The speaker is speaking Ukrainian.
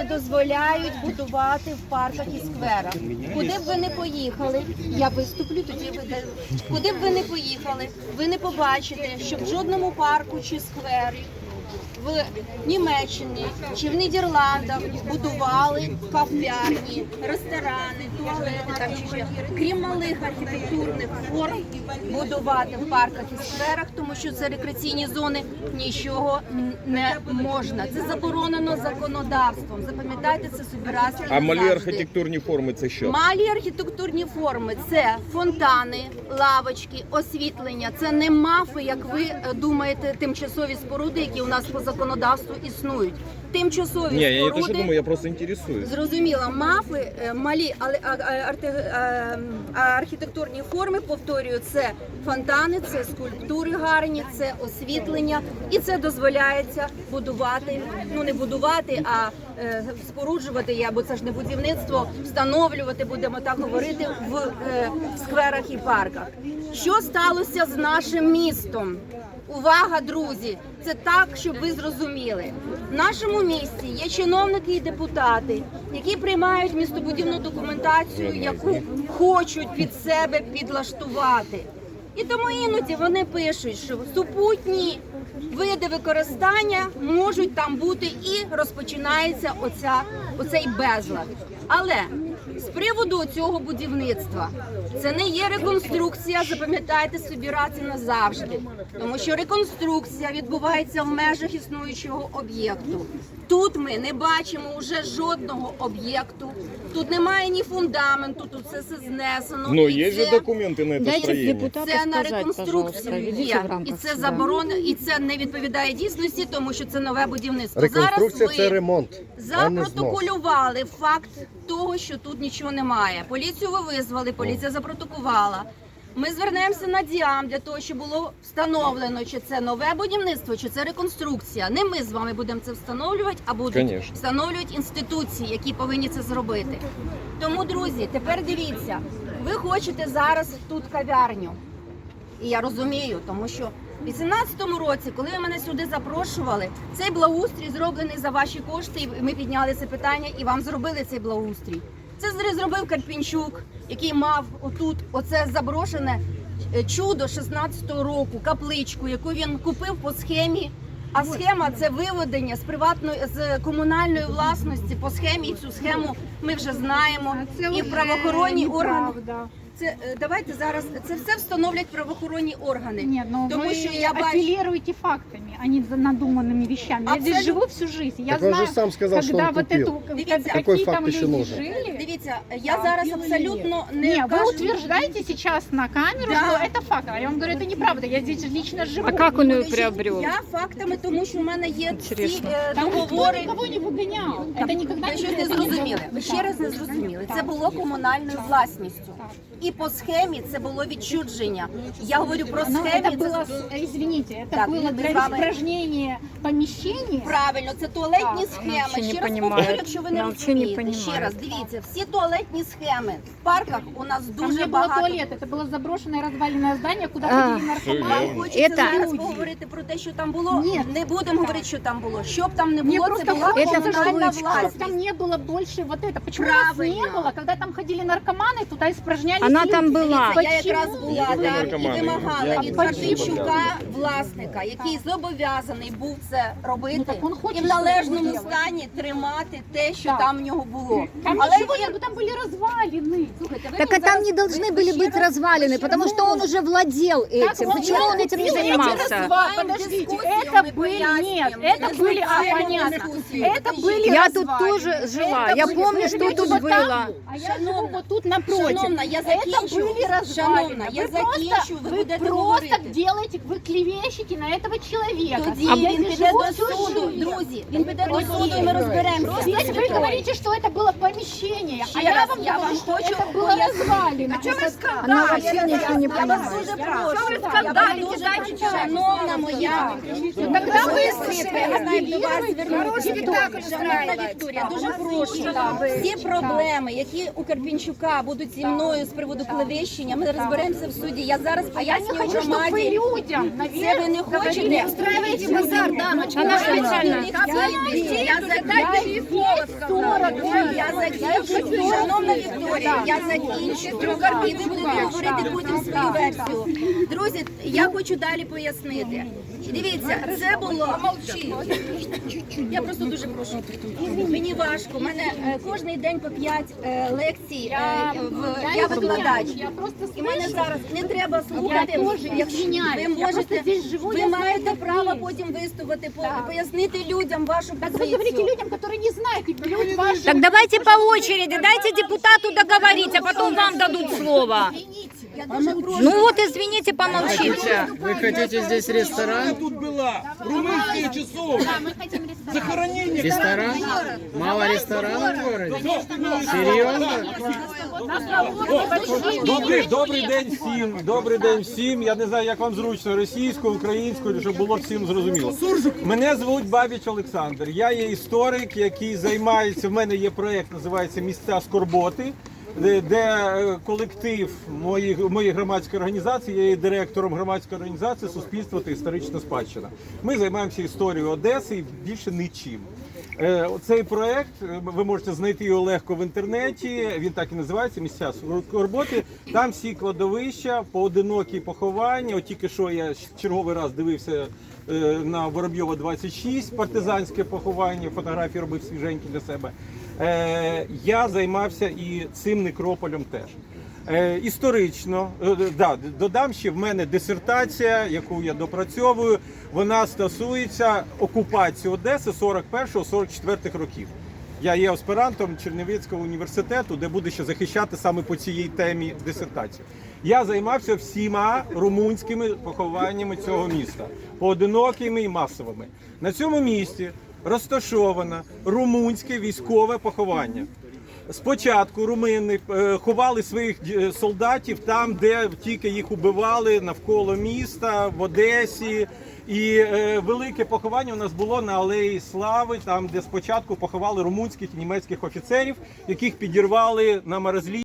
не дозволяють будувати в парках і скверах. Куди б ви не поїхали, я виступлю, тоді ви куди б ви не поїхали, ви не побачите, що в жодному парку чи сквері в Німеччині чи в Нідерландах будували кав'ярні, ресторани, туалети там чи ще. крім малих архітектурних форм, будувати в парках і скверах, тому що це рекреаційні зони, нічого не можна. Це заборонено законодавством. Запам'ятайте це собі раз. і А малі назавжди. архітектурні форми це що? Малі архітектурні форми це фонтани, лавочки, освітлення. Це не мафи, як ви е, думаєте, тимчасові споруди, які у нас по законодавству існують. Тимчасові Ні, я не те, що думаю, я просто інтересуюсь. Зрозуміло, мафи, е, малі але а- а- арте- е, а- архітектурні форми, повторюю, це фонтани, це скульптури гарні, це освітлення, і це дозволяється будувати. Ну не будувати, а е, споруджувати я, бо це ж не будівництво, встановлювати, будемо так говорити, в е, скверах і парках. Що сталося з нашим містом? Увага, друзі! Це так, щоб ви зрозуміли. В нашому місті є чиновники і депутати, які приймають містобудівну документацію, яку хочуть під себе підлаштувати. І тому іноді вони пишуть, що супутні види використання можуть там бути і розпочинається оця, оцей безлад. Але приводу цього будівництва це не є реконструкція, запам'ятайте собі раз і назавжди, тому що реконструкція відбувається в межах існуючого об'єкту. Тут ми не бачимо вже жодного об'єкту. Тут немає ні фундаменту, тут все, все знесено. Ну, є це- же документи на це строєння. це на реконструкцію є. і це заборона, і це не відповідає дійсності, тому що це нове будівництво. Реконструкція Зараз це ви ремонт, а запротоколювали факт того, що тут нічого немає. Поліцію ви визвали, поліція запротокувала. Ми звернемося на діам для того, щоб було встановлено, чи це нове будівництво, чи це реконструкція. Не ми з вами будемо це встановлювати, а будуть Конечно. встановлюють інституції, які повинні це зробити. Тому, друзі, тепер дивіться, ви хочете зараз тут кав'ярню. І я розумію, тому що в 18-му році, коли ви мене сюди запрошували, цей благоустрій зроблений за ваші кошти, і ми підняли це питання і вам зробили цей благоустрій. Це зробив Карпінчук, який мав отут оце заброшене е, чудо 16-го року, капличку, яку він купив по схемі. А схема це виведення з приватної з комунальної власності по схемі. І цю схему ми вже знаємо. і в правоохоронні органи. Це е, давайте зараз це все встановлять правоохоронні органи. Нет, но Тому вы що я бачу. апеллируете фактами, а не надуманными вещами. Я здесь Абсолютно. живу всю жизнь. Я Так он знаю, же сам сказал, что когда он вот купил. эту, Дивіться. как- Какой какие факт там еще люди нужен? жили. Дивіться, я зараз абсолютно не Не, вы кажу- утверждаете сейчас на камеру, Да. что это факт. А я вам говорю, это неправда. Я здесь лично живу. А как он ее Подождіть, приобрел? Я фактами, тому що в мене є ці Інтересно. е, Там никто договори. никого не выгонял. Это никогда Ви не щось не было. зрозуміли. Ви ще раз не зрозуміли. Це було комунальною власністю. І по схемі це було відчудження. Я говорю про Но схемі. это це было, с- извините, это Так, было мы для с вами- испражнения помещения. Правильно, це туалетні схеми. вообще не Ще раз понімаю. повторю, якщо ви не Вона вообще не розумієте. Ще понімає. раз дивіться, всі туалетні схеми в парках у нас Там дуже не было багато. туалета, это было заброшенное разваленное здание, куда А, ходили наркоманы. Всё Хочеться Это- зараз Люди. поговорити про те, що там було. Ні. Не будемо говорити, що там було. Що б там не Мне було, це просто була хочется, Это в комунальна кавычках. чтобы власність. там не было больше вот это. Почему нас не Правильно. было, когда там ходили наркоманы, туда испражнялись Она люди? там была. Дивіться, я Почему? якраз була Були там і наркомани. вимагала Я від не Карпінчука, знаю. власника, який зобов'язаний був це Ну, робити так он хоче, і в щоб належному його стані тримати те, що Так. там в нього було. Там Але ничего він- не было, там были развалины. Слухайте, ви Так а мені там зараз- не должны ви были ще быть раз- развалины, ви ще потому раз что он говорите. уже владел этим. вот Почему я он этим не купила эти занимался? развалины. Маємо Подождите, дискуссию, это мы были, поясним, нет, мы это были, а, разбираем понятно, дискуссию. это Подождите. были Я тут развалины. тоже жила. Это Я были- помню, вы что живете тут вот было. там, А я живу Шановна, вот тут напротив. Шановна, я Это закінчу. были развалины. Шановна, я вы просто, закінчу, ви вы будете просто говорити. делаете, вы клевещете на этого человека. Тоді А він я піде живу до всю суду. жизнь. Друзі, він піде до суду і ми розберемося. Здесь вы говорите, что это было помещение, Ще а я раз, вам я говорю, вам что хочу это было пояснити. развалено. Она вообще ничего не Я вас понимает. дуже прошу. Я вас дуже шановна моя. Тогда вы Я знаю, до вас звернутися. Шановна Вікторія, дуже прошу. Всі проблеми, які у Карпінчука будуть зі мною з приводу клевещення, ми розберемося в суді. Я зараз А я не поясню громаді. людям, Це ви не хочете. Она специально. Я закінчу. Шановна Вікторія, я закінчу і ви будете говорити потім свою версію. Друзі, я хочу далі пояснити. Дивіться, це було Я просто дуже прошу. Мені важко. У мене е, кожний день по 5 лекцій. е, в- Я викладач. І мене зараз не треба слухати. Якщо ви можете, ви маєте право потім виступити, по- пояснити людям вашу Так вы говорите людям, які не знають, берут. Так давайте по очереди, дайте депутату договорити, а потом вам дадут слово. Я дуже прошу. Ну вот извините, помолчите. Вы хотите здесь ресторан? Тут была румынская часовня. Захоронение. Ресторан? Мало ресторанов в городе? Серьезно? Добрий, добрий день всім. Добрий день всім. Я не знаю, як вам зручно російською, українською, щоб було всім зрозуміло. Мене звуть Бабіч Олександр. Я є історик, який займається. В мене є проєкт, називається Місця скорботи. Де, е, колектив моєї, моєї громадської організації, я є директором громадської організації Суспільство та історична спадщина. Ми займаємося історією Одеси і більше нічим. Е, Цей проект е, ви можете знайти його легко в інтернеті. Він так і називається Місця роботи. Там всі кладовища, поодинокі поховання. От тільки що я черговий раз дивився на Воробйова 26, партизанське поховання. Фотографії робив свіженькі для себе. Е, Я займався і цим некрополем теж. Е, історично, е, да, додам ще в мене дисертація, яку я допрацьовую. Вона стосується окупації Одеси 41-44 років. Я є аспірантом Чернівецького університету, де буду ще захищати саме по цій темі дисертацію. Я займався всіма румунськими похованнями цього міста, поодинокими і масовими. На цьому місці розташовано румунське військове поховання. Спочатку румини е, ховали своїх е, солдатів там, де тільки їх убивали навколо міста, в Одесі. І е, велике поховання у нас було на Алеї Слави, там де спочатку поховали румунських і німецьких офіцерів, яких підірвали на морозлі.